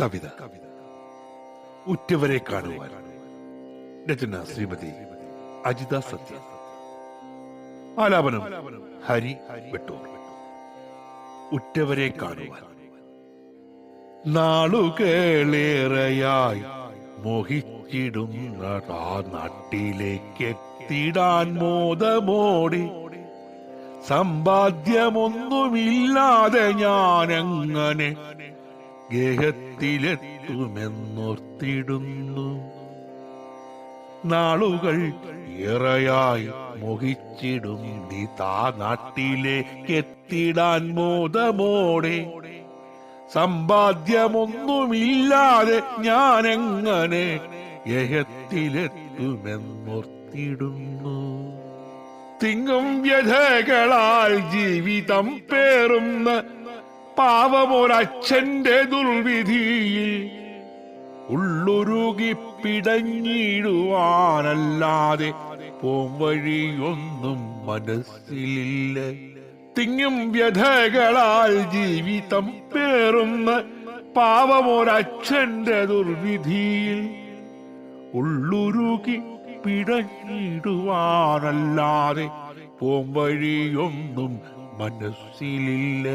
കവിത. ഉറ്റവരെ കാണുവാൻ. രചന ശ്രീമതി അജിത സത്യ. ആലാപനം ഹരി വെട്ടൂർ. ഉറ്റവരെ കാണുവാൻ. നാളുകളേറെയായി മോഹിച്ചിടുന്ന ആ നാട്ടിലേക്ക് എത്തിടാൻ മോദമോടി. സമ്പാദ്യമൊന്നുമില്ലാതെ ഞാനെങ്ങനെ ഗേഹത്തിലെത്തുമെന്നോർത്തിടുന്നു. നാളുകൾ ഏറെയായി മോഹിച്ചിടും. താ നാട്ടിലേക്ക് എത്തിടാൻ മോദമോടെ. സമ്പാദ്യമൊന്നുമില്ലാതെ ഞാനെങ്ങനെ ഗേഹത്തിലെത്തുമെന്നോർത്തിടുന്നു. തിങ്ങും വ്യഥകളാൽ ജീവിതം പേറുന്ന പാവമൊരച്ഛന്റെ ദുർവിധിയിൽ ഉള്ളുരുകി പിടഞ്ഞിടുവാനല്ലാതെ പോംവഴിയൊന്നും മനസ്സിലില്ല. തിങ്ങും വ്യഥകളാൽ ജീവിതം പേറുന്ന പാവമൊരച്ഛന്റെ ദുർവിധിയിൽ ഉള്ളുരുകി പിടഞ്ഞിടുവാനല്ലാതെ പോംവഴിയൊന്നും മനസ്സിലില്ല.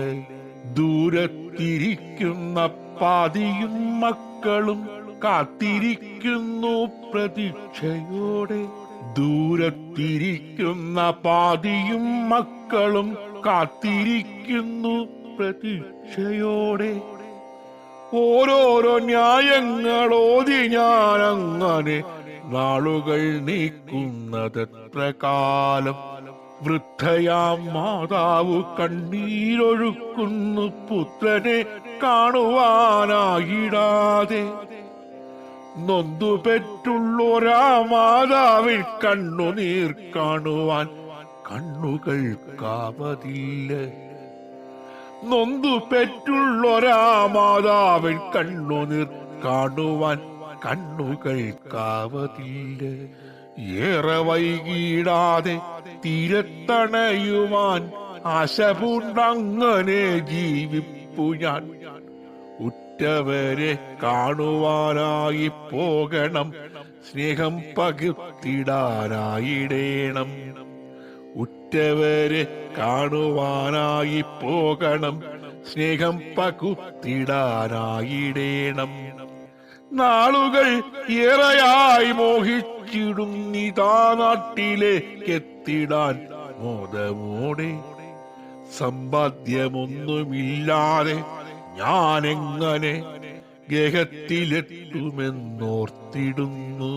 ദൂരത്തിരിക്കുന്ന പാതിയും മക്കളും കാത്തിരിക്കുന്നു പ്രതീക്ഷയോടെ. ദൂരത്തിരിക്കുന്ന പാതിയും മക്കളും കാത്തിരിക്കുന്നു പ്രതീക്ഷയോടെ. ഓരോരോ ന്യായങ്ങൾ ഓതി അങ്ങനെ നാളുകൾ നീക്കുന്നതെത്ര കാലം വൃദ്ധയാം മാതാവ് കണ്ണീരൊഴുക്കുന്നു പുത്രനെ കാണുവാനായിടാതെ. നൊന്തുപെറ്റുള്ളോരാ മാതാവിൽ കണ്ണുനീർ കാണുവാൻ കണ്ണുകൾ കാവതില്ല. നൊന്തുപെറ്റുള്ളോരാ മാതാവിൽ കണ്ണുനീർ കാണുവാൻ കണ്ണുകൾ കാവതില്ല. ഏറെ വൈകിടാതെ തീരത്തണയുവാൻ അശപുണ്ടങ്ങനെ ജീവിപ്പു ഞാൻ. ഉറ്റവരെ കാണുവാനായി പോകണം സ്നേഹം പകുത്തിടാനായിടേണം. ഉറ്റവരെ കാണുവാനായി പോകണം സ്നേഹം പകുത്തിടാനായിടേണം. നാളുകൾ ഏറെയായി മോഹിച്ചിടും നിതാ നാട്ടിലേക്ക് എത്തിടാൻ മോദമോടെ സമ്പാദ്യമൊന്നുമില്ലാതെ ഞാൻ ഞാനെങ്ങനെ ഗേഹത്തിലെത്തുമെന്നോർത്തിടുന്നു.